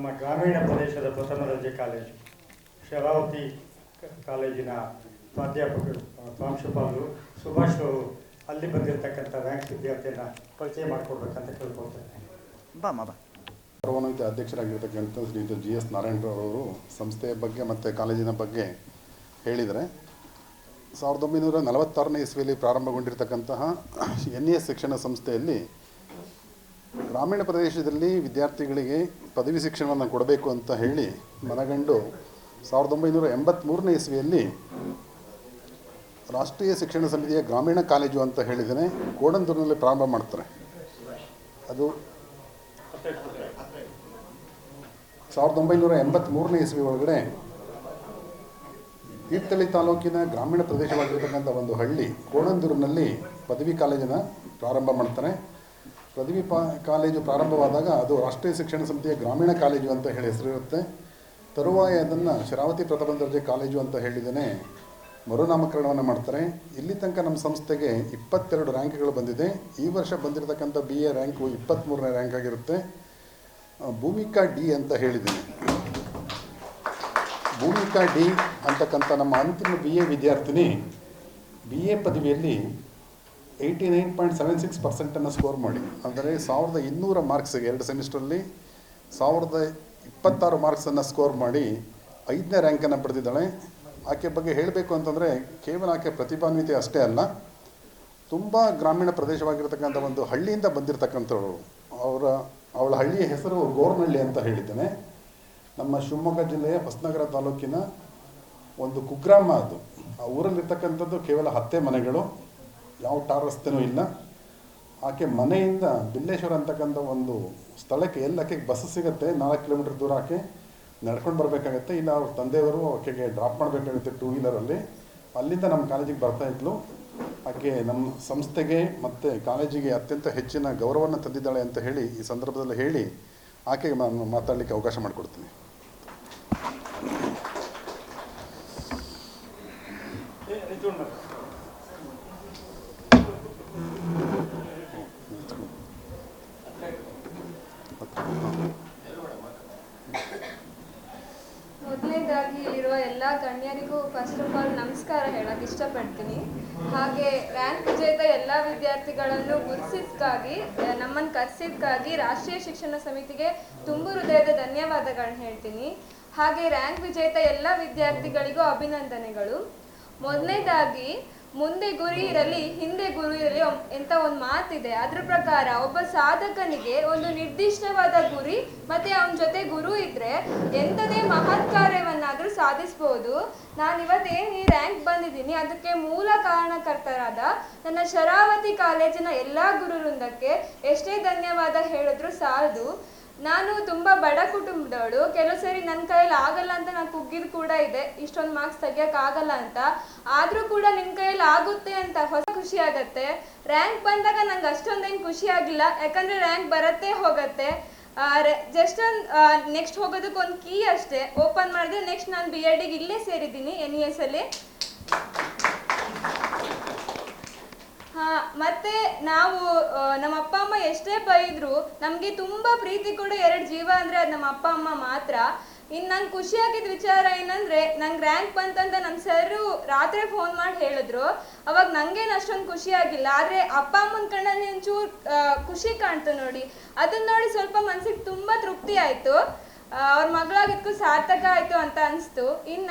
ನಮ್ಮ ಗ್ರಾಮೀಣ ಪ್ರದೇಶದ ಪ್ರಥಮ ದರ್ಜೆ ಕಾಲೇಜು. ಶರಾವತಿ ಕಾಲೇಜಿನ ಪ್ರಾಧ್ಯಾಪಕರು ಪ್ರಾಂಶುಪಾಲರು ಸುಭಾಷ್ ಅವರು ಅಲ್ಲಿ ಬಂದಿರತಕ್ಕಂಥ ರ್ಯಾಂಕ್ ವಿದ್ಯಾರ್ಥಿಯನ್ನು ಪರಿಚಯ ಮಾಡಿಕೊಡ್ಬೇಕಂತ ಕೇಳ್ಕೊಳ್ತೇನೆ. ಗೌರವಾನ್ವಿತ ಅಧ್ಯಕ್ಷರಾಗಿರ್ತಕ್ಕಂಥ ಶ್ರೀಯುತ ಜಿ ಎಸ್ ನಾರಾಯಣರವರು ಸಂಸ್ಥೆಯ ಬಗ್ಗೆ ಮತ್ತು ಕಾಲೇಜಿನ ಬಗ್ಗೆ ಹೇಳಿದರೆ ಸಾವಿರದ ಒಂಬೈನೂರ ನಲವತ್ತಾರನೇ ಇಸ್ವಿಯಲ್ಲಿ ಪ್ರಾರಂಭಗೊಂಡಿರ್ತಕ್ಕಂತಹ ಎನ್ ಎ ಎಸ್ ಶಿಕ್ಷಣ ಸಂಸ್ಥೆಯಲ್ಲಿ ಗ್ರಾಮೀಣ ಪ್ರದೇಶದಲ್ಲಿ ವಿದ್ಯಾರ್ಥಿಗಳಿಗೆ ಪದವಿ ಶಿಕ್ಷಣವನ್ನು ಕೊಡಬೇಕು ಅಂತ ಹೇಳಿ ಮನಗಂಡು ಸಾವಿರದ ಒಂಬೈನೂರ ಎಂಬತ್ತ್ಮೂರನೇ ಇಸ್ವಿಯಲ್ಲಿ ರಾಷ್ಟ್ರೀಯ ಶಿಕ್ಷಣ ಸಮಿತಿಯ ಗ್ರಾಮೀಣ ಕಾಲೇಜು ಅಂತ ಹೇಳಿದರೆ ಕೋಡಂದೂರಿನಲ್ಲಿ ಪ್ರಾರಂಭ ಮಾಡ್ತಾರೆ. ಅದು ಸಾವಿರದ ಒಂಬೈನೂರ ಎಂಬತ್ತ್ಮೂರನೇ ಇಸ್ವಿ ಒಳಗಡೆ ತೀರ್ಥಳ್ಳಿ ತಾಲೂಕಿನ ಗ್ರಾಮೀಣ ಪ್ರದೇಶವಾಗಿರ್ತಕ್ಕಂಥ ಒಂದು ಹಳ್ಳಿ ಕೋಣಂದೂರಿನಲ್ಲಿ ಪದವಿ ಕಾಲೇಜನ್ನು ಪ್ರಾರಂಭ ಮಾಡ್ತಾರೆ. ಪದವಿ ಪಾ, ಕಾಲೇಜು ಪ್ರಾರಂಭವಾದಾಗ ಅದು ರಾಷ್ಟ್ರೀಯ ಶಿಕ್ಷಣ ಸಮಿತಿಯ ಗ್ರಾಮೀಣ ಕಾಲೇಜು ಅಂತ ಹೇಳಿ ಹೆಸರಿರುತ್ತೆ ತರುವಾಯ ಅದನ್ನು ಶರಾವತಿ ಪ್ರಥಮ ದರ್ಜೆ ಕಾಲೇಜು ಅಂತ ಹೇಳಿದ್ದೇನೆ. ಮರುನಾಮಕರಣವನ್ನು ಮಾಡ್ತಾರೆ. ಇಲ್ಲಿ ತನಕ ನಮ್ಮ ಸಂಸ್ಥೆಗೆ ಇಪ್ಪತ್ತೆರಡು ರ್ಯಾಂಕ್ಗಳು ಬಂದಿದೆ. ಈ ವರ್ಷ ಬಂದಿರತಕ್ಕಂಥ ಬಿ ಎ ರ್ಯಾಂಕು ಇಪ್ಪತ್ತ್ಮೂರನೇ ರ್ಯಾಂಕ್ ಆಗಿರುತ್ತೆ. ಭೂಮಿಕಾ ಡಿ ಅಂತ ಹೇಳಿದ್ದೀನಿ. ಭೂಮಿಕಾ ಡಿ ಅಂತಕ್ಕಂಥ ನಮ್ಮ ಅಂತಿಮ ಬಿ ಎ ವಿದ್ಯಾರ್ಥಿನಿ B A ಪದವಿಯಲ್ಲಿ eighty nine point seven six ಪರ್ಸೆಂಟನ್ನು score ಮಾಡಿ. ಅಂದರೆ ಸಾವಿರದ ಇನ್ನೂರ ಮಾರ್ಕ್ಸಿಗೆ ಎರಡು ಸೆಮಿಸ್ಟ್ರಲ್ಲಿ ಸಾವಿರದ ಇಪ್ಪತ್ತಾರು ಮಾರ್ಕ್ಸನ್ನು ಸ್ಕೋರ್ ಮಾಡಿ ಐದನೇ ರ್ಯಾಂಕನ್ನು ಪಡೆದಿದ್ದಾಳೆ. ಆಕೆ ಬಗ್ಗೆ ಹೇಳಬೇಕು ಅಂತಂದರೆ ಕೇವಲ ಆಕೆ ಪ್ರತಿಭಾನ್ವಿತೆ ಅಷ್ಟೇ ಅಲ್ಲ, ತುಂಬ ಗ್ರಾಮೀಣ ಪ್ರದೇಶವಾಗಿರ್ತಕ್ಕಂಥ ಒಂದು ಹಳ್ಳಿಯಿಂದ ಬಂದಿರತಕ್ಕಂಥವ್ರು. ಅವರ, ಅವಳ ಹಳ್ಳಿಯ ಹೆಸರು ಗೋರ್ನಹಳ್ಳಿ ಅಂತ ಹೇಳಿದ್ದೇನೆ. ನಮ್ಮ ಶಿವಮೊಗ್ಗ ಜಿಲ್ಲೆಯ ಹೊಸನಗರ ತಾಲೂಕಿನ ಒಂದು ಕುಗ್ರಾಮ ಅದು. ಆ ಊರಲ್ಲಿರ್ತಕ್ಕಂಥದ್ದು ಕೇವಲ ಹತ್ತೆ ಮನೆಗಳು. ಯಾವ ಟಾರ್ ರಸ್ತೆನೂ ಇಲ್ಲ. ಆಕೆ ಮನೆಯಿಂದ ಬಿಲ್ಲೇಶ್ವರ ಅಂತಕ್ಕಂಥ ಒಂದು ಸ್ಥಳಕ್ಕೆ ಎಲ್ಲಿ ಆಕೆಗೆ ಬಸ್ ಸಿಗುತ್ತೆ, ನಾಲ್ಕು ಕಿಲೋಮೀಟರ್ ದೂರ ಆಕೆ ನಡ್ಕೊಂಡು ಬರಬೇಕಾಗತ್ತೆ. ಇಲ್ಲ ಅವ್ರ ತಂದೆಯವರು ಆಕೆಗೆ ಡ್ರಾಪ್ ಮಾಡಬೇಕಾಗುತ್ತೆ ಟೂ ವೀಲರಲ್ಲಿ ಅಲ್ಲಿಂದ ನಮ್ಮ ಕಾಲೇಜಿಗೆ ಬರ್ತಾ ಇದ್ಲು. ಆಕೆ ನಮ್ಮ ಸಂಸ್ಥೆಗೆ ಮತ್ತು ಕಾಲೇಜಿಗೆ ಅತ್ಯಂತ ಹೆಚ್ಚಿನ ಗೌರವವನ್ನು ತಂದಿದ್ದಾಳೆ ಅಂತ ಹೇಳಿ ಈ ಸಂದರ್ಭದಲ್ಲಿ ಹೇಳಿ ಆಕೆಗೆ ನಾನು ಮಾತಾಡಲಿಕ್ಕೆ ಅವಕಾಶ ಮಾಡಿಕೊಡ್ತೀನಿ. ಇಲ್ಲಿರುವ ಎಲ್ಲ ಗಣ್ಯರಿಗೂ ಫಸ್ಟ್ ಆಫ್ ಆಲ್ ನಮಸ್ಕಾರ ಹೇಳಕ್ ಇಷ್ಟಪಡ್ತೀನಿ. ಹಾಗೆ ರ್ಯಾಂಕ್ ವಿಜೇತ ಎಲ್ಲ ವಿದ್ಯಾರ್ಥಿಗಳನ್ನು ಗುರುಸಿದ್ಕಾಗಿ ನಮ್ಮನ್ನು ಕರೆಸಿದ್ಕಾಗಿ ರಾಷ್ಟ್ರೀಯ ಶಿಕ್ಷಣ ಸಮಿತಿಗೆ ತುಂಬು ಹೃದಯದ ಧನ್ಯವಾದಗಳನ್ನ ಹೇಳ್ತೀನಿ. ಹಾಗೆ ರ್ಯಾಂಕ್ ವಿಜೇತ ಎಲ್ಲ ವಿದ್ಯಾರ್ಥಿಗಳಿಗೂ ಅಭಿನಂದನೆಗಳು. ಮೊದಲನೇದಾಗಿ ಮುಂದೆ ಗುರಿ ಇರಲಿ, ಹಿಂದೆ ಗುರು ಇರಲಿ ಎಂತ ಒಂದು ಮಾತಿದೆ. ಅದ್ರ ಪ್ರಕಾರ ಒಬ್ಬ ಸಾಧಕನಿಗೆ ಒಂದು ನಿರ್ದಿಷ್ಟವಾದ ಗುರಿ ಮತ್ತೆ ಅವನ ಜೊತೆ ಗುರು ಇದ್ರೆ ಎಂತದೇ ಮಹತ್ ಕಾರ್ಯವನ್ನಾದ್ರೂ ಸಾಧಿಸಬಹುದು ನಾನು ಇವತ್ತೇನು ಈ ರ್ಯಾಂಕ್ ಬಂದಿದ್ದೀನಿ, ಅದಕ್ಕೆ ಮೂಲ ಕಾರಣಕರ್ತರಾದ ನನ್ನ ಶರಾವತಿ ಕಾಲೇಜಿನ ಎಲ್ಲಾ ಗುರುವೃಂದಕ್ಕೆ ಎಷ್ಟೇ ಧನ್ಯವಾದ ಹೇಳಿದ್ರು ಸಾಲದು. ನಾನು ತುಂಬಾ ಬಡ ಕುಟುಂಬದವಳು, ಕೆಲವು ಸರಿ ನನ್ನ ಕೈಯಲ್ಲಿ ಆಗಲ್ಲ ಅಂತ ನಾನು ಕುಗ್ಗಿದ್ ಕೂಡ ಇದೆ. ಇಷ್ಟೊಂದು ಮಾರ್ಕ್ಸ್ ತೆಗಿಯಕ್ ಆಗಲ್ಲ ಅಂತ. ಆದ್ರೂ ಕೂಡ ನಿಮ್ಮ ಕೈಯಲ್ಲಿ ಆಗುತ್ತೆ ಅಂತ ಹೊಸ ಖುಷಿ ಆಗತ್ತೆ. ರ್ಯಾಂಕ್ ಬಂದಾಗ ನಂಗೆ ಅಷ್ಟೊಂದೇನು ಖುಷಿ ಆಗಿಲ್ಲ. ಯಾಕಂದ್ರೆ ರ್ಯಾಂಕ್ ಬರತ್ತೆ ಹೋಗತ್ತೆ. ಜಸ್ಟ್ ನೆಕ್ಸ್ಟ್ ಹೋಗೋದಕ್ಕೆ ಒಂದು ಕೀ ಅಷ್ಟೇ. ಓಪನ್ ಮಾಡಿದ್ರೆ ನೆಕ್ಸ್ಟ್ ನಾನು ಬಿ ಎಡಿಗೆ ಇಲ್ಲೇ ಸೇರಿದ್ದೀನಿ ಎನ್ ಇ ಎಸ್ ಅಲ್ಲಿ. ಮತ್ತೆ ನಾವು ನಮ್ಮ ಅಪ್ಪ ಅಮ್ಮ ಎಷ್ಟೇ ಬೈದ್ರು, ನಮಗೆ ತುಂಬಾ ಪ್ರೀತಿ ಕೂಡ ಎರಡು ಜೀವ ಅಂದ್ರೆ ಅದು ನಮ್ಮ ಅಪ್ಪ ಅಮ್ಮ ಮಾತ್ರ. ಇನ್ ನಂಗ್ ಖುಷಿ ಆಗಿದ್ದ ವಿಚಾರ ಏನಂದ್ರೆ, ನಂಗ್ ರ್ಯಾಂಕ್ ಬಂತಂತ ನಮ್ಮ ಸರ್ ರಾತ್ರಿ ಫೋನ್ ಮಾಡಿ ಹೇಳಿದ್ರು. ಅವಾಗ ನಂಗೇನು ಅಷ್ಟೊಂದು ಖುಷಿ ಆಗಿಲ್ಲ. ಆದ್ರೆ ಅಪ್ಪ ಅಮ್ಮನ ಕಣ್ಣಲ್ಲಿ ಒಂಚೂರು ಖುಷಿ ಕಾಣ್ತು ನೋಡಿ. ಅದನ್ನ ನೋಡಿ ಸ್ವಲ್ಪ ಮನ್ಸಿಗೆ ತುಂಬಾ ತೃಪ್ತಿ ಆಯ್ತು. ಅವ್ರ ಮಗಳಾಗಿದ್ಕು ಸಾರ್ಥಕ ಆಯ್ತು ಅಂತ ಅನ್ಸ್ತು. ಇನ್ನ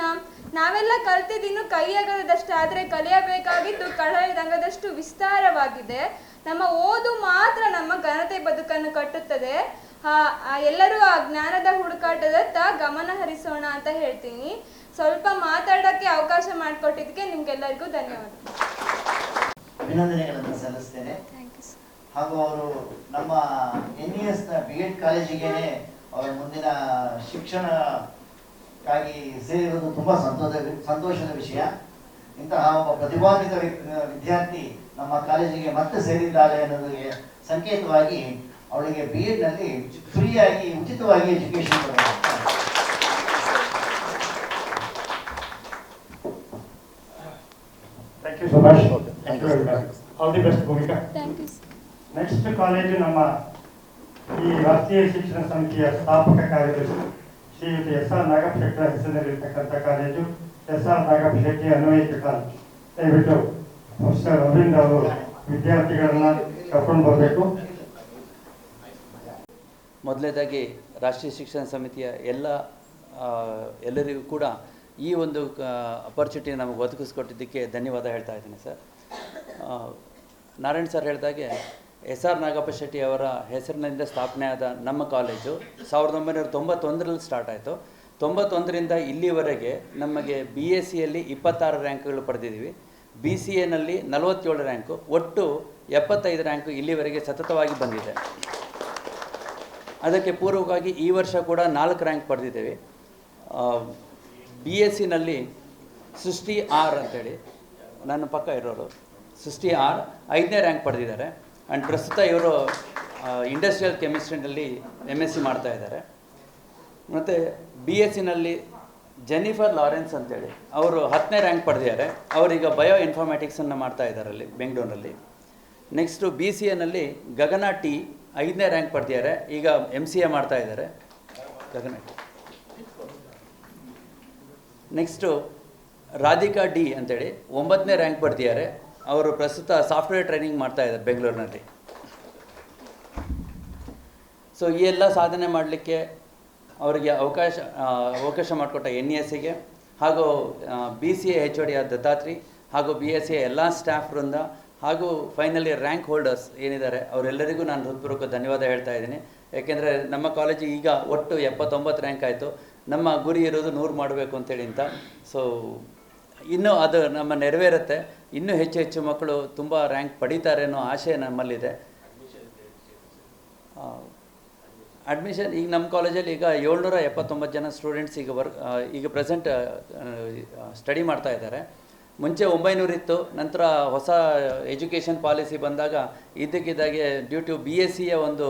ನಾವೆಲ್ಲ ಕಲ್ತಿದ್ದು ಕೈಯಾಗದಷ್ಟು ಆದ್ರೆ ಕಲಿಯಬೇಕಾಗಿದ್ದು ಕಳೆದಂಗದಷ್ಟು ವಿಸ್ತಾರವಾಗಿದೆ. ನಮ್ಮ ಓದು ಮಾತ್ರ ನಮ್ಮ ಘನತೆ ಬದುಕನ್ನು ಕಟ್ಟುತ್ತದೆ. ಆ, ಎಲ್ಲರೂ ಆ ಜ್ಞಾನದ ಹುಡುಕಾಟದತ್ತ ಗಮನ ಹರಿಸೋಣ ಅಂತ ಹೇಳ್ತೀನಿ. ಸ್ವಲ್ಪ ಮಾತಾಡಕ್ಕೆ ಅವಕಾಶ ಮಾಡಿಕೊಟ್ಟಿದ್ದಕ್ಕೆ ನಿಮ್ಗೆಲ್ಲರಿಗೂ ಧನ್ಯವಾದ. ಅಭಿನಂದನೆಗಳನ್ನು ಸಲ್ಲಿಸ್ತೇನೆ. ಹಾಗೂ ಅವರು ನಮ್ಮ N E S B Ed ಕಾಲೇಜಿಗೆ ಅವರ ಮುಂದಿನ ಶಿಕ್ಷಣಕ್ಕಾಗಿ ಸೇರಿರುವುದು ತುಂಬ ಸಂತೋಷ ಸಂತೋಷದ ವಿಷಯ. ಇಂತಹ ಒಬ್ಬ ಪ್ರತಿಭಾನ್ವಿತ ವಿದ್ಯಾರ್ಥಿ ನಮ್ಮ ಕಾಲೇಜಿಗೆ ಮತ್ತೆ ಸೇರಿದ್ದಾಳೆ ಅನ್ನೋದಕ್ಕೆ ಸಂಕೇತವಾಗಿ ಅವಳಿಗೆ ಬಿ ಎಡ್ನಲ್ಲಿ ಫ್ರೀಯಾಗಿ ಉಚಿತವಾಗಿ ಎಜುಕೇಶನ್ ಕೊಡಬೇಕು thank you Subhash all the best Bhumika next college ನಮ್ಮ ಈ ರಾಷ್ಟ್ರೀಯ ಶಿಕ್ಷಣ ಸಮಿತಿಯ ಸ್ಥಾಪಕ ಕಾರ್ಯದರ್ಶಿ ಶ್ರೀಯುತ ಎಸ್ ಆರ್ ನಾಗಪ್ಪ ಶೆಟ್ಟರ ಹೆಸರಿನಲ್ಲಿರ್ತಕ್ಕಂಥ college S R Nagappa Shetty ಅನ್ವಯಿಕ ಕಾಲೇಜು ದಯವಿಟ್ಟು ಪ್ರೊಫೆಸರ್ ಅರವಿಂದ್ ಅವರು ವಿದ್ಯಾರ್ಥಿಗಳನ್ನ ಕರ್ಕೊಂಡು ಬರಬೇಕು. ಮೊದಲನೇದಾಗಿ ರಾಷ್ಟ್ರೀಯ ಶಿಕ್ಷಣ ಸಮಿತಿಯ ಎಲ್ಲ ಎಲ್ಲರಿಗೂ ಕೂಡ ಈ ಒಂದು ಅಪರ್ಚುನಿಟಿ ನಮಗೆ ಒದಗಿಸ್ಕೊಟ್ಟಿದ್ದಕ್ಕೆ ಧನ್ಯವಾದ ಹೇಳ್ತಾ ಇದ್ದೀನಿ ಸರ್. ನಾರಾಯಣ್ ಸರ್ ಹೇಳಿದಾಗೆ ಎಸ್ ಆರ್ ನಾಗಪ್ಪ ಶೆಟ್ಟಿ ಅವರ ಹೆಸರಿನಿಂದ ಸ್ಥಾಪನೆ ಆದ ನಮ್ಮ ಕಾಲೇಜು ಸಾವಿರದ ಒಂಬೈನೂರ ತೊಂಬತ್ತೊಂದರಲ್ಲಿ ಸ್ಟಾರ್ಟ್ ಆಯಿತು. ತೊಂಬತ್ತೊಂದರಿಂದ ಇಲ್ಲಿವರೆಗೆ ನಮಗೆ ಬಿ ಎಸ್ ಸಿಯಲ್ಲಿ ಇಪ್ಪತ್ತಾರು ರ್ಯಾಂಕ್ಗಳು ಪಡೆದಿದ್ದೀವಿ. ಬಿ ಸಿ ಎನಲ್ಲಿ ನಲವತ್ತೇಳು ರ್ಯಾಂಕು ಒಟ್ಟು ಎಪ್ಪತ್ತೈದು ರ್ಯಾಂಕು ಇಲ್ಲಿವರೆಗೆ ಸತತವಾಗಿ ಬಂದಿದೆ. ಅದಕ್ಕೆ ಪೂರ್ವಕವಾಗಿ ಈ ವರ್ಷ ಕೂಡ ನಾಲ್ಕು ರ್ಯಾಂಕ್ ಪಡೆದಿದ್ದೇವೆ. ಬಿ ಎಸ್ ಸಿನಲ್ಲಿ ಸೃಷ್ಟಿ ಆರ್ ಅಂತೇಳಿ, ನನ್ನ ಪಕ್ಕ ಇರೋರು, ಸೃಷ್ಟಿ ಆರ್ ಐದನೇ ರ್ಯಾಂಕ್ ಪಡೆದಿದ್ದಾರೆ. ಆ್ಯಂಡ್ ಪ್ರಸ್ತುತ ಇವರು ಇಂಡಸ್ಟ್ರಿಯಲ್ ಕೆಮಿಸ್ಟ್ರಿನಲ್ಲಿ ಎಂ ಎಸ್ ಸಿ ಮಾಡ್ತಾ ಇದ್ದಾರೆ. ಮತ್ತು ಬಿ ಎಸ್ ಸಿನಲ್ಲಿ ಜೆನಿಫರ್ ಲಾರೆನ್ಸ್ ಅಂತೇಳಿ. ಅವರು ಹತ್ತನೇ ರ್ಯಾಂಕ್ ಪಡೆದಿದ್ದಾರೆ. ಅವರೀಗ ಬಯೋ ಇನ್ಫಾರ್ಮ್ಯಾಟಿಕ್ಸನ್ನು ಮಾಡ್ತಾ ಇದ್ದಾರೆ ಅಲ್ಲಿ ಬೆಂಗಳೂರಿನಲ್ಲಿ ನೆಕ್ಸ್ಟು ಬಿ ಸಿ ಎನಲ್ಲಿ ಗಗನ ಟಿ ಐದನೇ ರ್ಯಾಂಕ್ ಪಡೆದಿದ್ದಾರೆ. ಈಗ ಎಂ ಸಿ ಎ ಮಾಡ್ತಾ ಇದ್ದಾರೆ. Gagana T next Radhika D ಅಂತೇಳಿ, ಒಂಬತ್ತನೇ ರ್ಯಾಂಕ್ ಪಡೆದಿದ್ದಾರೆ. ಅವರು ಪ್ರಸ್ತುತ ಸಾಫ್ಟ್ವೇರ್ ಟ್ರೈನಿಂಗ್ ಮಾಡ್ತಾ ಇದ್ದಾರೆ ಬೆಂಗಳೂರಿನಲ್ಲಿ. ಸೊ ಈ ಎಲ್ಲ ಸಾಧನೆ ಮಾಡಲಿಕ್ಕೆ ಅವರಿಗೆ ಅವಕಾಶ ಅವಕಾಶ ಮಾಡಿಕೊಟ್ಟ ಎನ್ ಇ ಎಸ್ಸಿಗೆ ಹಾಗೂ B C A O D Dattatri ಹಾಗೂ ಬಿ ಎಸ್ ಸಿ ಎಲ್ಲ ಸ್ಟಾಫ್ ವೃಂದ ಹಾಗೂ ಫೈನಲಿ ರ್ಯಾಂಕ್ ಹೋಲ್ಡರ್ಸ್ ಏನಿದ್ದಾರೆ ಅವರೆಲ್ಲರಿಗೂ ನಾನು ಹೃತ್ಪೂರ್ವಕ ಧನ್ಯವಾದ ಹೇಳ್ತಾ ಇದ್ದೀನಿ. ಯಾಕೆಂದರೆ ನಮ್ಮ ಕಾಲೇಜು ಈಗ ಒಟ್ಟು ಎಪ್ಪತ್ತೊಂಬತ್ತು ರ್ಯಾಂಕ್ ಆಯಿತು. ನಮ್ಮ ಗುರಿ ಇರೋದು ನೂರು ಮಾಡಬೇಕು ಅಂತೇಳಿ ಅಂತ. ಸೊ ಇನ್ನೂ ಅದು ನಮ್ಮ ನೆರವೇರುತ್ತೆ. ಇನ್ನೂ ಹೆಚ್ಚು ಹೆಚ್ಚು ಮಕ್ಕಳು ತುಂಬ ರ್ಯಾಂಕ್ ಪಡೀತಾರೆ ಅನ್ನೋ ಆಸೆ ನಮ್ಮಲ್ಲಿದೆ. ಅಡ್ಮಿಷನ್ ಈಗ ನಮ್ಮ ಕಾಲೇಜಲ್ಲಿ ಈಗ ಏಳ್ನೂರ ಎಪ್ಪತ್ತೊಂಬತ್ತು ಜನ ಸ್ಟೂಡೆಂಟ್ಸ್ ಈಗ ವರ್ಕ್ ಈಗ ಪ್ರೆಸೆಂಟ್ ಸ್ಟಡಿ ಮಾಡ್ತಾ ಇದ್ದಾರೆ. ಮುಂಚೆ ಒಂಬೈನೂರು ಇತ್ತು, ನಂತರ ಹೊಸ ಎಜುಕೇಷನ್ ಪಾಲಿಸಿ ಬಂದಾಗ ಇದ್ದಕ್ಕಿದ್ದಾಗೆ ಡ್ಯೂ ಟು ಬಿ ಎಸ್ ಸಿಯ ಒಂದು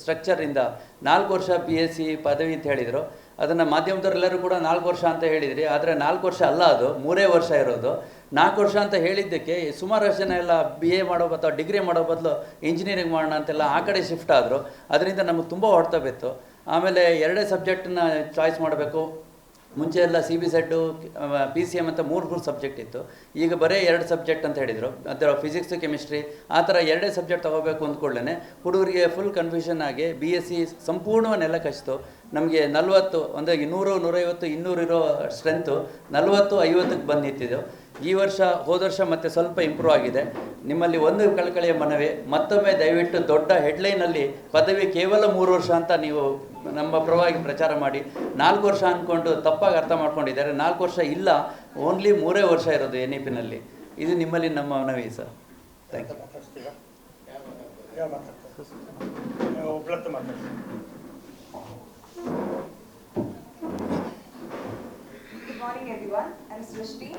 ಸ್ಟ್ರಕ್ಚರಿಂದ ನಾಲ್ಕು ವರ್ಷ ಬಿ ಎಸ್ ಸಿ ಪದವಿ ಅಂತ ಹೇಳಿದರು. ಅದನ್ನು ಮಾಧ್ಯಮದವರೆಲ್ಲರೂ ಕೂಡ ನಾಲ್ಕು ವರ್ಷ ಅಂತ ಹೇಳಿದ್ರಿ. ಆದರೆ ನಾಲ್ಕು ವರ್ಷ ಅಲ್ಲ ಅದು, ಮೂರೇ ವರ್ಷ ಇರೋದು. ನಾಲ್ಕು ವರ್ಷ ಅಂತ ಹೇಳಿದ್ದಕ್ಕೆ ಸುಮಾರಷ್ಟು ಜನ ಎಲ್ಲ ಬಿ ಎ ಮಾಡೋ ಅಥವಾ ಡಿಗ್ರಿ ಮಾಡೋ ಬದಲು ಇಂಜಿನಿಯರಿಂಗ್ ಮಾಡೋಣ ಅಂತೆಲ್ಲ ಆ ಕಡೆ ಶಿಫ್ಟ್ ಆದರು. ಅದರಿಂದ ನಮಗೆ ತುಂಬ ಹೊಡೆತ ಬಿತ್ತು. ಆಮೇಲೆ ಎರಡೇ ಸಬ್ಜೆಕ್ಟನ್ನ ಚಾಯ್ಸ್ ಮಾಡಬೇಕು. ಮುಂಚೆ ಎಲ್ಲ ಸಿ ಬಿ ಸೆಡ್ಡು ಪಿ ಸಿ ಎಂ ಅಂತ ಮೂರು ಮೂರು ಸಬ್ಜೆಕ್ಟ್ ಇತ್ತು. ಈಗ ಬರೀ ಎರಡು ಸಬ್ಜೆಕ್ಟ್ ಅಂತ ಹೇಳಿದರು. ಅದರ ಫಿಸಿಕ್ಸ್ ಕೆಮಿಸ್ಟ್ರಿ ಆ ಥರ ಎರಡೇ ಸಬ್ಜೆಕ್ಟ್ ತೊಗೋಬೇಕು ಅಂದ್ಕೊಳ್ಳೇ ಹುಡುಗರಿಗೆ ಫುಲ್ ಕನ್ಫ್ಯೂಷನ್ ಆಗಿ ಬಿ ಎಸ್ ಸಿ ಸಂಪೂರ್ಣವನ್ನೆಲ್ಲ ಕಚ್ತು. ನಮಗೆ ನಲವತ್ತು ಅಂದರೆ ಇನ್ನೂರು ನೂರೈವತ್ತು ಇನ್ನೂರು ಇರೋ ಸ್ಟ್ರೆಂತು ನಲವತ್ತು, ಐವತ್ತಕ್ಕೆ ಬಂದು ನಿಂತಿದ್ದೆವು ಈ ವರ್ಷ, ಹೋದ ವರ್ಷ ಮತ್ತೆ ಸ್ವಲ್ಪ ಇಂಪ್ರೂವ್ ಆಗಿದೆ. ನಿಮ್ಮಲ್ಲಿ ಒಂದು ಕಳಕಳಿಯ ಮನವಿ, ಮತ್ತೊಮ್ಮೆ ದಯವಿಟ್ಟು ದೊಡ್ಡ ಹೆಡ್ಲೈನಲ್ಲಿ ಪದವಿ ಕೇವಲ ಮೂರು ವರ್ಷ ಅಂತ ನೀವು ನಮ್ಮ ಪರವಾಗಿ ಪ್ರಚಾರ ಮಾಡಿ. ನಾಲ್ಕು ವರ್ಷ ಅಂದ್ಕೊಂಡು ತಪ್ಪಾಗಿ ಅರ್ಥ ಮಾಡ್ಕೊಂಡಿದ್ದಾರೆ. ನಾಲ್ಕು ವರ್ಷ ಇಲ್ಲ ಓನ್ಲಿ ಮೂರೇ ವರ್ಷ ಇರೋದು ಎನ್ ಇ ಪಿನಲ್ಲಿ ಇದು ನಿಮ್ಮಲ್ಲಿ ನಮ್ಮ ಮನವಿ sir thank you Good morning, everyone. I'm Srishti.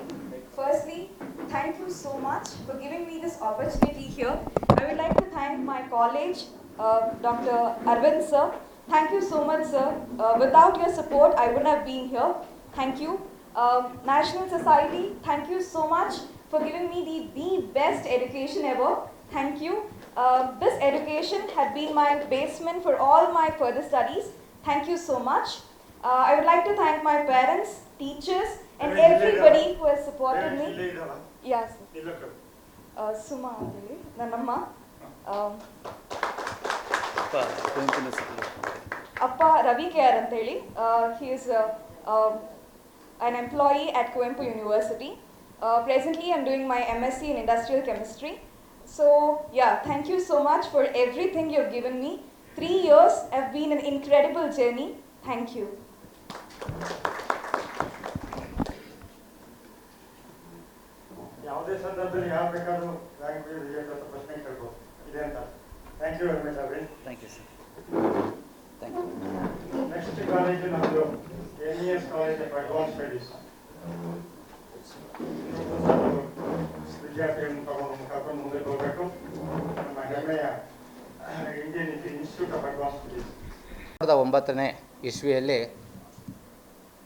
Firstly, thank you so much for giving me this opportunity here. I would like to thank my college, uh, Dr. Arvind sir. Thank you so much, sir. Uh, without your support, I wouldn't have been here. Thank you. Uh, National Society, thank you so much for giving me the, the best education ever. Thank you. Uh, this education had been my basement for all my further studies. Thank you so much. Uh, I would like to thank my parents, teachers, and Hey, Lila. everybody who has supported ಇಲ್ಲೇ me. ಇದ್ದಾವ Yes, ನಿಲ್ಲಕ್ಕೆ uh, Suma ಅಂತೇಳಿ ನನ್ನಮ್ಮ um, ಕುವೆಂಪುನ ಸಿಕ್ಕಿಲ್ಲ. ಅಪ್ಪ Ravi K R ಅಂತೇಳಿ he is an employee at Kuempu University. Uh, presently, I'm doing my MSc in Industrial Chemistry. So, yeah, thank you so much for everything you've given me. Three years have been an incredible journey. Thank you. ಯಾವುದೇ ಸಂದರ್ಭದಲ್ಲಿ ಯಾವ ಬೇಕಾದ್ರೂ rank ಅಂತ ಪ್ರಶ್ನೆ ಕೇಳ್ಬೋದು ಇದೆ ಅಂತ. Thank you very much Aravind thank you sir thank you next college ನಮ್ಮದು N E S college of advance studies ವಿದ್ಯಾರ್ಥಿಗಳನ್ನು ತಗೊಂಡು ಕರ್ಕೊಂಡು ಮುಂದೆ ಹೋಗಬೇಕು. ನಮ್ಮ ಹೆಮ್ಮೆಯ ಇಂಡಿಯನ್ ಸಾವಿರದ ಒಂಬತ್ತನೇ ಇಸ್ವಿಯಲ್ಲಿ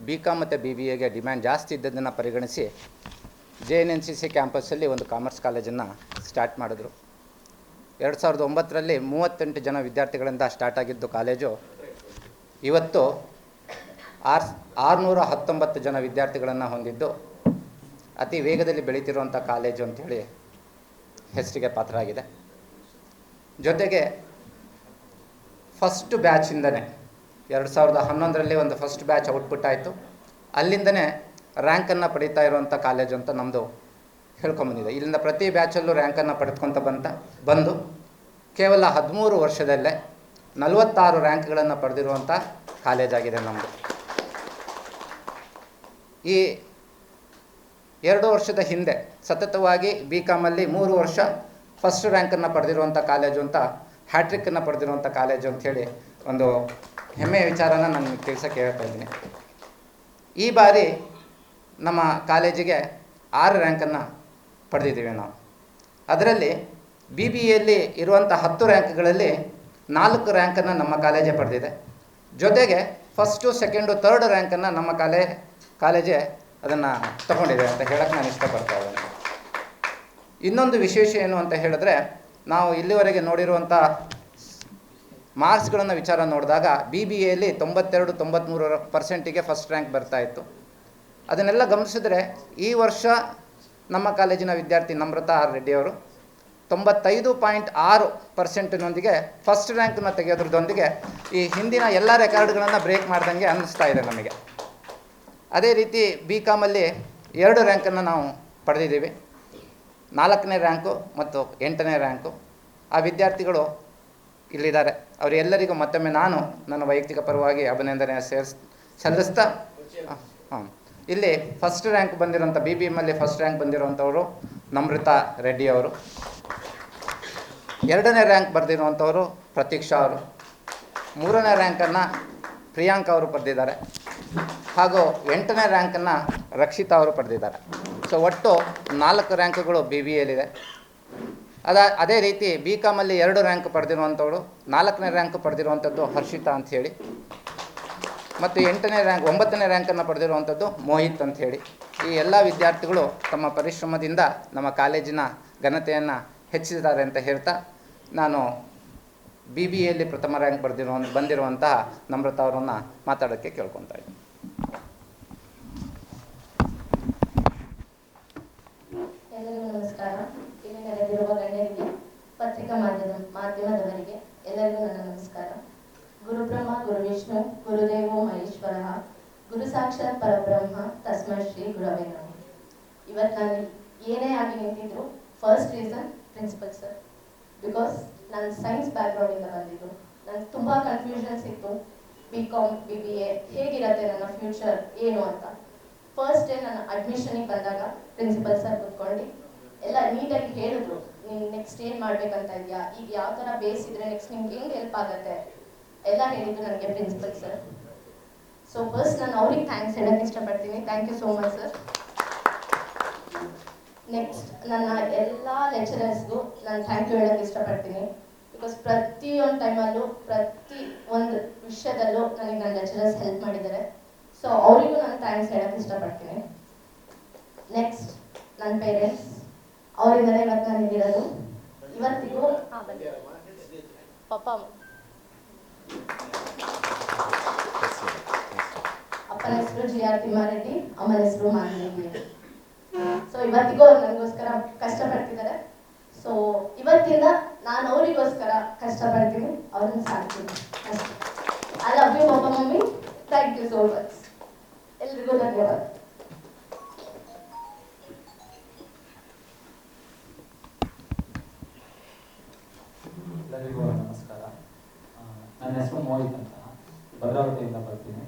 ಬಿ ಕಾಮ್ ಮತ್ತು ಬಿ ಬಿ ಎಗೆ ಡಿಮ್ಯಾಂಡ್ ಜಾಸ್ತಿ ಇದ್ದದ್ದನ್ನು ಪರಿಗಣಿಸಿ J N N C C ಕ್ಯಾಂಪಸ್ಸಲ್ಲಿ ಒಂದು ಕಾಮರ್ಸ್ ಕಾಲೇಜನ್ನು ಸ್ಟಾರ್ಟ್ ಮಾಡಿದ್ರು. ಎರಡು ಸಾವಿರದ ಒಂಬತ್ತರಲ್ಲಿ ಮೂವತ್ತೆಂಟು ಜನ ವಿದ್ಯಾರ್ಥಿಗಳಿಂದ ಸ್ಟಾರ್ಟ್ ಆಗಿದ್ದು ಕಾಲೇಜು ಇವತ್ತು ಆರ್ ಆರುನೂರ ಹತ್ತೊಂಬತ್ತು ಜನ ವಿದ್ಯಾರ್ಥಿಗಳನ್ನು ಹೊಂದಿದ್ದು ಅತಿ ವೇಗದಲ್ಲಿ ಬೆಳೀತಿರುವಂಥ ಕಾಲೇಜು ಅಂಥೇಳಿ ಹೆಸರಿಗೆ ಪಾತ್ರ ಆಗಿದೆ ಜೊತೆಗೆ ಫಸ್ಟ್ ಬ್ಯಾಚಿಂದನೇ ಎರಡು ಸಾವಿರದ ಹನ್ನೊಂದರಲ್ಲಿ ಒಂದು ಫಸ್ಟ್ ಬ್ಯಾಚ್ ಔಟ್ಪುಟ್ ಆಯಿತು. ಅಲ್ಲಿಂದನೇ ರ್ಯಾಂಕನ್ನು ಪಡೀತಾ ಇರುವಂಥ ಕಾಲೇಜು ಅಂತ ನಮ್ಮದು ಹೇಳ್ಕೊಂಬಂದಿದೆ ಇಲ್ಲಿಂದ ಪ್ರತಿ ಬ್ಯಾಚಲ್ಲೂ ರ್ಯಾಂಕನ್ನು ಪಡೆದುಕೊಂತ ಬಂತ, ಬಂದು ಕೇವಲ ಹದಿಮೂರು ವರ್ಷದಲ್ಲೇ ನಲವತ್ತಾರು ರ್ಯಾಂಕ್ಗಳನ್ನು ಪಡೆದಿರುವಂಥ ಕಾಲೇಜಾಗಿದೆ ನಮ್ಮದು ಈ ಎರಡು ವರ್ಷದ ಹಿಂದೆ ಸತತವಾಗಿ ಬಿ ಕಾಮಲ್ಲಿ ಮೂರು ವರ್ಷ ಫಸ್ಟ್ ರ್ಯಾಂಕನ್ನು ಪಡೆದಿರುವಂಥ ಕಾಲೇಜು ಅಂತ ಹ್ಯಾಟ್ರಿಕ್ಕನ್ನು ಪಡೆದಿರುವಂಥ ಕಾಲೇಜು ಅಂಥೇಳಿ ಒಂದು ಹೆಮ್ಮೆಯ ವಿಚಾರನ ನಾನು ತಿಳಿಸೋಕ್ಕೆ ಹೇಳ್ತಾ ಇದ್ದೀನಿ. ಈ ಬಾರಿ ನಮ್ಮ ಕಾಲೇಜಿಗೆ ಆರು ರ್ಯಾಂಕನ್ನು ಪಡೆದಿದ್ದೀವಿ ನಾವು. ಅದರಲ್ಲಿ ಬಿ ಬಿ ಎಲ್ಲಿ ಇರುವಂಥ ಹತ್ತು ರ್ಯಾಂಕ್ಗಳಲ್ಲಿ ನಾಲ್ಕು ರ್ಯಾಂಕನ್ನು ನಮ್ಮ ಕಾಲೇಜೇ ಪಡೆದಿದೆ. ಜೊತೆಗೆ ಫಸ್ಟು ಸೆಕೆಂಡು ತರ್ಡ್ ರ್ಯಾಂಕನ್ನು ನಮ್ಮ ಕಾಲೇ ಕಾಲೇಜೇ ಅದನ್ನು ತಗೊಂಡಿದೆ ಅಂತ ಹೇಳಕ್ಕೆ ನಾನು ಇಷ್ಟಪಡ್ತಾ ಇದ್ದೇನೆ. ಇನ್ನೊಂದು ವಿಶೇಷ ಏನು ಅಂತ ಹೇಳಿದ್ರೆ ನಾವು ಇಲ್ಲಿವರೆಗೆ ನೋಡಿರುವಂಥ ಮಾರ್ಕ್ಸ್ಗಳನ್ನು ವಿಚಾರ ನೋಡಿದಾಗ ಬಿ ಬಿ ಎಲ್ಲಿ ತೊಂಬತ್ತೆರಡು ತೊಂಬತ್ತ್ಮೂರು ಪರ್ಸೆಂಟಿಗೆ ಫಸ್ಟ್ ರ್ಯಾಂಕ್ ಬರ್ತಾ ಇತ್ತು. ಅದನ್ನೆಲ್ಲ ಗಮನಿಸಿದ್ರೆ ಈ ವರ್ಷ ನಮ್ಮ ಕಾಲೇಜಿನ ವಿದ್ಯಾರ್ಥಿ ನಮ್ರತಾ ಆರ್ ರೆಡ್ಡಿಯವರು ತೊಂಬತ್ತೈದು ಪಾಯಿಂಟ್ ಆರು ಪರ್ಸೆಂಟಿನೊಂದಿಗೆ ಫಸ್ಟ್ ರ್ಯಾಂಕನ್ನು ತೆಗೆಯೋದ್ರದೊಂದಿಗೆ ಈ ಹಿಂದಿನ ಎಲ್ಲ ರೆಕಾರ್ಡ್ಗಳನ್ನು ಬ್ರೇಕ್ ಮಾಡ್ದಂಗೆ ಅನ್ನಿಸ್ತಾ ಇದೆ ನಮಗೆ. ಅದೇ ರೀತಿ ಬಿ ಕಾಮಲ್ಲಿ ಎರಡು ರ್ಯಾಂಕನ್ನು ನಾವು ಪಡೆದಿದ್ದೀವಿ. ನಾಲ್ಕನೇ ರ್ಯಾಂಕು ಮತ್ತು ಎಂಟನೇ ರ್ಯಾಂಕು ಆ ವಿದ್ಯಾರ್ಥಿಗಳು ಇಲ್ಲಿದ್ದಾರೆ. ಅವರೆಲ್ಲರಿಗೂ ಮತ್ತೊಮ್ಮೆ ನಾನು ನನ್ನ ವೈಯಕ್ತಿಕ ಪರವಾಗಿ ಅಭಿನಂದನೆ ಸೇರಿಸ್, ಸಲ್ಲಿಸ್ತಾ ಇಲ್ಲಿ ಫಸ್ಟ್ ರ್ಯಾಂಕ್ ಬಂದಿರೋಂಥ ಬಿ ಬಿ ಎಮ್ಮಲ್ಲಿ ಫಸ್ಟ್ ರ್ಯಾಂಕ್ ಬಂದಿರುವಂಥವರು ನಮ್ರತಾ ರೆಡ್ಡಿ ಅವರು. ಎರಡನೇ ರ್ಯಾಂಕ್ ಬರೆದಿರುವಂಥವರು ಪ್ರತೀಕ್ಷಾ ಅವರು. ಮೂರನೇ ರ್ಯಾಂಕನ್ನು ಪ್ರಿಯಾಂಕ ಅವರು ಪಡೆದಿದ್ದಾರೆ ಹಾಗೂ ಎಂಟನೇ ರ್ಯಾಂಕನ್ನು ರಕ್ಷಿತಾ ಅವರು ಪಡೆದಿದ್ದಾರೆ ಸೊ ಒಟ್ಟು ನಾಲ್ಕು ರ್ಯಾಂಕ್ಗಳು ಬಿ ಬಿ ಎಲ್ಲಿದೆ ಅದ, ಅದೇ ರೀತಿ ಬಿ ಕಾಮಲ್ಲಿ ಎರಡು ರ್ಯಾಂಕ್ ಪಡೆದಿರುವಂಥವಳು, ನಾಲ್ಕನೇ ರ್ಯಾಂಕ್ ಪಡೆದಿರುವಂಥದ್ದು ಹರ್ಷಿತಾ ಅಂತ ಹೇಳಿ, ಮತ್ತು ಎಂಟನೇ ರ್ಯಾಂಕ್, ಒಂಬತ್ತನೇ ರ್ಯಾಂಕನ್ನು ಪಡೆದಿರುವಂಥದ್ದು ಮೋಹಿತ್ ಹೇಳಿ. ಈ ಎಲ್ಲ ವಿದ್ಯಾರ್ಥಿಗಳು ತಮ್ಮ ಪರಿಶ್ರಮದಿಂದ ನಮ್ಮ ಕಾಲೇಜಿನ ಘನತೆಯನ್ನು ಹೆಚ್ಚಿಸಿದ್ದಾರೆ ಅಂತ ಹೇಳ್ತಾ, ನಾನು ಬಿ ಬಿ ಎಲ್ಲಿ ಪ್ರಥಮ ರ್ಯಾಂಕ್ ಬರೆದಿರೋ ಬಂದಿರುವಂತಹ ನಮ್ರತಾ ಅವರನ್ನು ಮಾತಾಡೋಕ್ಕೆ ಕೇಳ್ಕೊತಾ ಇದ್ದೀನಿ ಎಲ್ಲರಿಗೂ ನಮಸ್ಕಾರ ಇಲ್ಲಿ ನೆರೆದಿರುವ ಗಣ್ಯರಿಗೆ ಪತ್ರಿಕಾ ಮಾಧ್ಯಮ ಮಾಧ್ಯಮದವರಿಗೆ ಎಲ್ಲರಿಗೂ ನನ್ನ ನಮಸ್ಕಾರ ಗುರುಬ್ರಹ್ಮ ಗುರುವಿಷ್ಣು ಗುರುದೇವೋ ಮಹೇಶ್ವರ ಗುರು ಸಾಕ್ಷಾತ್ ಪರಬ್ರಹ್ಮ ತಸ್ಮೈ ಶ್ರೀ ಗುರವೇ ನಮಃ ಇವತ್ತು ನಾನು ಏನೇ ಆಗಿ ನಿಂತಿದ್ರು first reason principal sir because ನಾನು ಸೈನ್ಸ್ ಬ್ಯಾಕ್ಗ್ರೌಂಡಿಂದ ಬಂದಿದ್ದು. ನನಗೆ ತುಂಬ ಕನ್ಫ್ಯೂಷನ್ಸ್ ಇತ್ತು B com B B A ಹೇಗಿರತ್ತೆ ನನ್ನ ಫ್ಯೂಚರ್ ಏನು ಅಂತ. ಫಸ್ಟ್ ಡೇ ನನ್ನ ಅಡ್ಮಿಷನಿಗೆ ಬಂದಾಗ ಪ್ರಿನ್ಸಿಪಲ್ ಸರ್ ಕೂತ್ಕೊಂಡು, ಎಲ್ಲ ನೀಟಾಗಿ ಹೇಳಿದ್ರು. ನೀನು ನೆಕ್ಸ್ಟ್ ಏನು ಮಾಡ್ಬೇಕಂತ ಇದೆಯಾ? ಈಗ ಯಾವ ಥರ ಬೇಸ್ ಇದ್ರೆ ನೆಕ್ಸ್ಟ್ ನಿಮ್ಗೆ ಹೆಂಗೆ ಹೆಲ್ಪ್ ಆಗುತ್ತೆ? ಎಲ್ಲ ಹೇಳಿದ್ದು ನನಗೆ ಪ್ರಿನ್ಸಿಪಲ್ ಸರ್ ಸೊ ಫಸ್ಟ್ ನಾನು ಅವ್ರಿಗೆ ಥ್ಯಾಂಕ್ಸ್ ಹೇಳೋಕ್ಕೆ ಇಷ್ಟಪಡ್ತೀನಿ. Thank you so much sir next ನನ್ನ ಎಲ್ಲ ಲೆಕ್ಚರರ್ಸ್ಗೂ ನಾನು ಥ್ಯಾಂಕ್ ಯು ಹೇಳಕ್ಕೆ ಇಷ್ಟಪಡ್ತೀನಿ. ಬಿಕಾಸ್ ಪ್ರತಿಯೊಂದು ಟೈಮಲ್ಲೂ ಪ್ರತಿ ಒಂದು ವಿಷಯದಲ್ಲೂ ನನಗೆ ನನ್ನ ಲೆಕ್ಚರರ್ಸ್ ಹೆಲ್ಪ್ ಮಾಡಿದ್ದಾರೆ. ಸೊ ಅವರಿಗೂ ನಾನು ಥ್ಯಾಂಕ್ಸ್ ಹೇಳಕ್ಕೆ ಇಷ್ಟಪಡ್ತೀನಿ. ನೆಕ್ಸ್ಟ್ ನನ್ನ ಪೇರೆಂಟ್ಸ್ ಅವರಿಂದಲೇ ಇವತ್ತು ನಾನು ಇದ್ದಿರೋದು ಇವತ್ತಿಗೂ ಪಪ್ಪ ಅಪ್ಪನ ಹೆಸರು ಜಿ ಆರ್ ತಿಮ್ಮಾರೆಡ್ಡಿ ಅಮ್ಮನ ಹೆಸರು ಮಾಲಿನಿ ಸೊ ಇವತ್ತಿಗೂ ಅವ್ರು ನನಗೋಸ್ಕರ ಕಷ್ಟಪಡ್ತಿದ್ದಾರೆ. ಸೊ ಇವತ್ತಿಂದ ನಾನು ಅವರಿಗೋಸ್ಕರ ಕಷ್ಟಪಡ್ತೀನಿ. ಅವ್ರನ್ನ ಸಾಕ್ತೀನಿ. I love you papa mummy thank you so much ಎಲ್ರಿಗೂ ಧನ್ಯವಾದ. ನಮಸ್ಕಾರ. ನನ್ನ ಹೆಸರು ಮೋಹಿತ್ ಅಂತ. ಭದ್ರಾವತಿಯಿಂದ ಬರ್ತೀನಿ.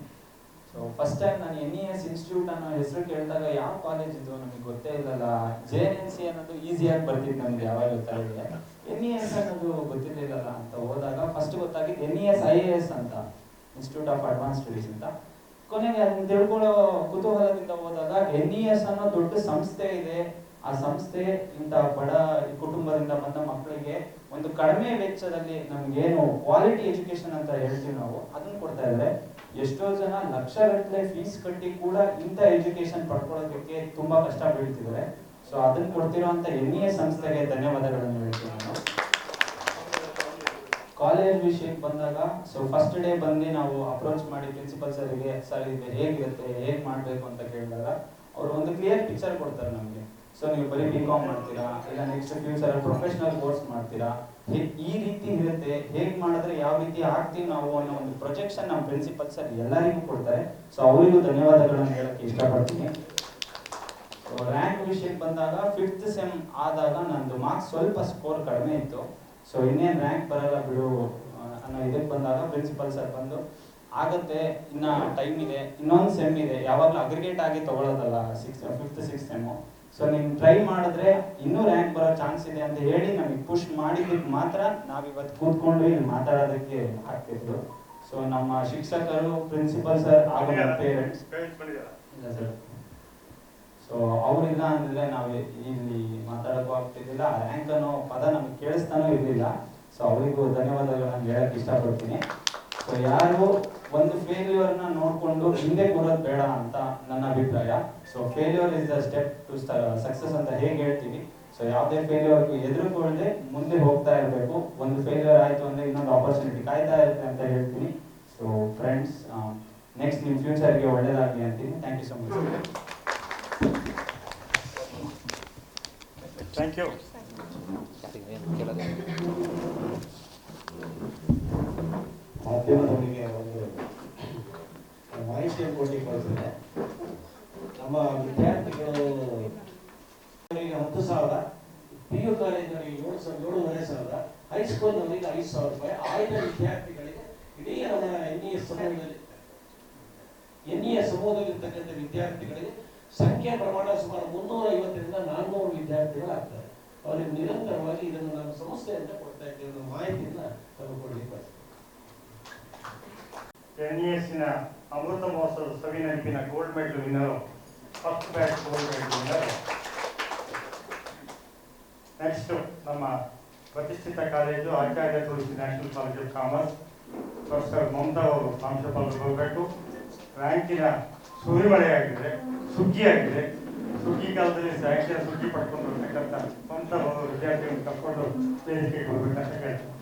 ಫಸ್ಟ್ ಟೈಮ್ ನಾನು ಎನ್ ಇ ಎಸ್ ಇನ್ಸ್ಟಿಟ್ಯೂಟ್ ಅನ್ನೋ ಹೆಸರು ಕೇಳಿದಾಗ ಯಾವ ಕಾಲೇಜ್ ಇದು ನನಗೆ ಗೊತ್ತೇ ಇಲ್ಲಲ್ಲ. ಜೆ ಎನ್ ಎನ್ ಸಿ ಅನ್ನೋದು ಈಸಿಯಾಗಿ ಬರ್ತಿತ್ತು ನನಗೆ ಯಾವಾಗ ತಲೆಗೆ ಎನ್ ಇ ಎಸ್ ಅನ್ನೋದು ಗೊತ್ತಿರಲಿಲ್ಲಲ್ಲ ಅಂತ ಹೋದಾಗ ಫಸ್ಟ್ ಗೊತ್ತಾಗಿದ್ದು N E S I A S ಅಂತ ಇನ್ಸ್ಟಿಟ್ಯೂಟ್ ಆಫ್ ಅಡ್ವಾನ್ಸ್ ಸ್ಟಡೀಸ್ ಅಂತ. ಕೊನೆಗೆ ಅದನ್ನ ತಿಳ್ಕೊಳ್ಳೋ ಕುತೂಹಲದಿಂದ ಹೋದಾಗ ಎನ್ ಇ ಎಸ್ ಅನ್ನೋ ದೊಡ್ಡ ಸಂಸ್ಥೆ ಇದೆ. ಆ ಸಂಸ್ಥೆ ಇಂಥ ಬಡ ಕುಟುಂಬದಿಂದ ಬಂದ ಮಕ್ಕಳಿಗೆ ಒಂದು ಕಡಿಮೆ ವೆಚ್ಚದಲ್ಲಿ ನಮ್ಗೇನು ಕ್ವಾಲಿಟಿ ಎಜುಕೇಶನ್ ಅಂತ ಹೇಳ್ತೀವಿ ನಾವು, ಅದನ್ನ ಕೊಡ್ತಾ ಇದ್ದಾರೆ. ಎಷ್ಟೋ ಜನ ಲಕ್ಷಗಟ್ಟಲೆ ಫೀಸ್ ಕಟ್ಟಿ ಕೂಡ ಇಂಥ ಎಜುಕೇಶನ್ ಪಡ್ಕೊಳ್ಳೋದಕ್ಕೆ ತುಂಬಾ ಕಷ್ಟ ಬೀಳ್ತಿದ್ದಾರೆ. ಸೊ ಅದನ್ನ ಕೊಡ್ತಿರುವಂತ ಎನ್ ಇ ಎ ಸಂಸ್ಥೆಗೆ ಧನ್ಯವಾದಗಳನ್ನು ಹೇಳ್ತೀನಿ ನಾನು. ಕಾಲೇಜ್ ವಿಷಯಕ್ಕೆ ಬಂದಾಗ ಸೊ ಫಸ್ಟ್ ಡೇ ಬಂದು ನಾವು ಅಪ್ರೋಚ್ ಮಾಡಿ ಪ್ರಿನ್ಸಿಪಲ್ ಸರ್ಗೆ ಸರ್ ಇದು ಹೇಗಿರುತ್ತೆ, ಹೇಗೆ ಮಾಡಬೇಕು ಅಂತ ಕೇಳಿದಾಗ, ಅವರು ಒಂದು ಕ್ಲಿಯರ್ ಪಿಕ್ಚರ್ ಕೊಡ್ತಾರೆ ನಮಗೆ. ಸೊ ನೀವು ಬರೀ ಬಿ ಕಾಮ್ ಮಾಡ್ತೀರಾ, ಇಲ್ಲ ನೆಕ್ಸ್ಟ್ ಫ್ಯೂಚರ್ ಪ್ರೊಫೆಷನಲ್ ಕೋರ್ಸ್ ಮಾಡ್ತೀರಾ? ಈ ರೀತಿ ಇರುತ್ತೆ ಹೇಗ್ ಮಾಡಿದ್ರೆ ಯಾವ ರೀತಿ ಆಗ್ತೀವಿ ನಾವು ಅನ್ನೋ ಒಂದು ಪ್ರೊಜೆಕ್ಷನ್ ನಮ್ಮ ಪ್ರಿನ್ಸಿಪಲ್ ಸರ್ ಎಲ್ಲರಿಗೂ ಕೊಡ್ತಾರೆ. ಸೊ ಅವರಿಗೂ ಧನ್ಯವಾದಗಳನ್ನು ಹೇಳಕ್ಕೆ ಇಷ್ಟಪಡ್ತೀನಿ. ರ್ಯಾಂಕ್ ವಿಷಯಕ್ಕೆ ಬಂದಾಗ ಫಿಫ್ತ್ ಸೆಮ್ ಆದಾಗ ನಂದು ಮಾರ್ಕ್ಸ್ ಸ್ವಲ್ಪ ಸ್ಕೋರ್ ಕಡಿಮೆ ಇತ್ತು. ಸೊ ಇನ್ನೇನು ರ್ಯಾಂಕ್ ಬರಲ್ಲ ಬಿಡು ಅನ್ನೋ ಇದಕ್ಕೆ ಬಂದಾಗ ಪ್ರಿನ್ಸಿಪಲ್ ಸರ್ ಬಂದು, ಆಗತ್ತೆ, ಇನ್ನ ಟೈಮ್ ಇದೆ, ಇನ್ನೊಂದು ಸೆಮ್ ಇದೆ, ಯಾವಾಗಲೂ ಅಗ್ರಿಗೇಟ್ ಆಗಿ ತಗೊಳ್ಳೋದಲ್ಲ six fifth six sem so ನೀನು ಟ್ರೈ ಮಾಡಿದ್ರೆ ಇನ್ನೂ ರ್ಯಾಂಕ್ ಬರೋ ಚಾನ್ಸ್ ಇದೆ ಅಂತ ಹೇಳಿ ನಮಗೆ ಪುಷ್ ಮಾಡಿದ್ದಕ್ಕೆ ಮಾತ್ರ ನಾವಿವತ್ತು ಕೂತ್ಕೊಂಡು ಇಲ್ಲಿ ಮಾತಾಡೋದಕ್ಕೆ ಆಗ್ತಿದ್ರು ಸೊ ನಮ್ಮ ಶಿಕ್ಷಕರು ಪ್ರಿನ್ಸಿಪಲ್ ಸರ್ ಹಾಗೂ ನಮ್ಮ ಪೇರೆಂಟ್ಸ್ ಇಲ್ಲ ಸರ್ ಸೊ ಅವರಿಲ್ಲ ಅಂದ್ರೆ ನಾವು ಇಲ್ಲಿ ಮಾತಾಡೋಕ್ಕೂ ಆಗ್ತಿರ್ಲಿಲ್ಲ ರ್ಯಾಂಕ್ ಅನ್ನೋ ಪದ ನಮ್ಗೆ ಕೇಳಿಸ್ತಾನೂ ಇರಲಿಲ್ಲ. ಸೊ ಅವರಿಗೂ ಧನ್ಯವಾದಗಳನ್ನ ಹೇಳಕ್ ಇಷ್ಟಪಡ್ತೀನಿ. ಸೊ ಯಾರು ಒಂದು ಫೇಲ್ಯೂರ್ನ ನೋಡ್ಕೊಂಡು ಹಿಂದೆ ಕೂರೋದು ಬೇಡ ಅಂತ ನನ್ನ ಅಭಿಪ್ರಾಯ. So failure is the step to success ಅಂತ ಹೇಗೆ ಹೇಳ್ತೀನಿ ಸೊ ಯಾವುದೇ ಫೇಲ್ಯೂರ್ ಎದುರುಕೊಳ್ಳದೆ ಮುಂದೆ ಹೋಗ್ತಾ ಇರಬೇಕು. ಒಂದು ಫೇಲ್ಯೂರ್ ಆಯ್ತು ಅಂದ್ರೆ ಇನ್ನೊಂದು ಆಪರ್ಚುನಿಟಿ ಕಾಯ್ತಾ ಇರುತ್ತೆ ಅಂತ ಹೇಳ್ತೀನಿ. ಸೊ ಫ್ರೆಂಡ್ಸ್ ನೆಕ್ಸ್ಟ್ ನಿಮ್ಮ ಫ್ಯೂಚರ್ಗೆ ಒಳ್ಳೇದಾಗಲಿ ಅಂತೀನಿ. Thank you so much thank you ಮಾಧ್ಯಮದವರಿಗೆ ಒಂದು ಕೊಡ್ಲಿಕ್ಕೆ ಬಯಸ್ತೇನೆ ನಮ್ಮ ವಿದ್ಯಾರ್ಥಿಗಳು ಹತ್ತು ಸಾವಿರ ಪಿ ಯು ಕಾಲೇಜಿನವರಿಗೆ ಏಳು ಸಾವಿರ, ಏಳೂವರೆ ಸಾವಿರ ಹೈಸ್ಕೂಲ್ನವರಿಗೆ ಐದು ಸಾವಿರ ರೂಪಾಯಿ, ಆಯ್ದ ವಿದ್ಯಾರ್ಥಿಗಳಿಗೆ ಇಡೀ ನಮ್ಮ ಎನ್ ಇ ಎಸ್ ಸಮೂಹದಲ್ಲಿ ಎನ್ ಇ ಎಸ್ ಸಮೂಹದಲ್ಲಿರ್ತಕ್ಕಂಥ ವಿದ್ಯಾರ್ಥಿಗಳಿಗೆ ಸಂಖ್ಯೆ ಪ್ರಮಾಣ ಸುಮಾರು ಮುನ್ನೂರ ಐವತ್ತರಿಂದ ನಾನ್ನೂರು ವಿದ್ಯಾರ್ಥಿಗಳಾಗ್ತಾರೆ ಅವರಿಗೆ ನಿರಂತರವಾಗಿ ಇದನ್ನು ನಾನು ಸಂಸ್ಥೆಯಿಂದ ಕೊಡ್ತಾ ಇದ್ದೇವೆ ಅನ್ನೋ ಮಾಹಿತಿಯನ್ನ ನಾವು ಕೊಡ್ಲಿಕ್ಕೆ ಬಯಸ್ತೇನೆ ಎನ್ ಇ ಎಸ್ಸಿನ ಅಮೃತ ಮಹೋತ್ಸವದ ಸವಿ ನೆನಪಿನ gold medal winner first batch gold medal winner next ನಮ್ಮ ಪ್ರತಿಷ್ಠಿತ college Acharya Tulsi national college of commerce professor Mamata ಅವರು ಪ್ರಾಂಶುಪಾಲರು ಬರಬೇಕು ರ್ಯಾಂಕಿನ ಸುರಿಮಳೆಯಾಗಿದೆ ಸುಗ್ಗಿಯಾಗಿದೆ ಸುಗ್ಗಿ ಕಾಲದಲ್ಲಿ ರ್ಯಾಂಕಿನ ಸುಗ್ಗಿ ಪಡ್ಕೊಂಡು ಬರ್ತಕ್ಕಂಥ ಮಮತಾ ಅವರು ವಿದ್ಯಾರ್ಥಿಗಳನ್ನು ಕರ್ಕೊಂಡು ವೇದಿಕೆಗೆ ಬರ್ಬೇಕಂತ ಕೇಳ್ತಾರೆ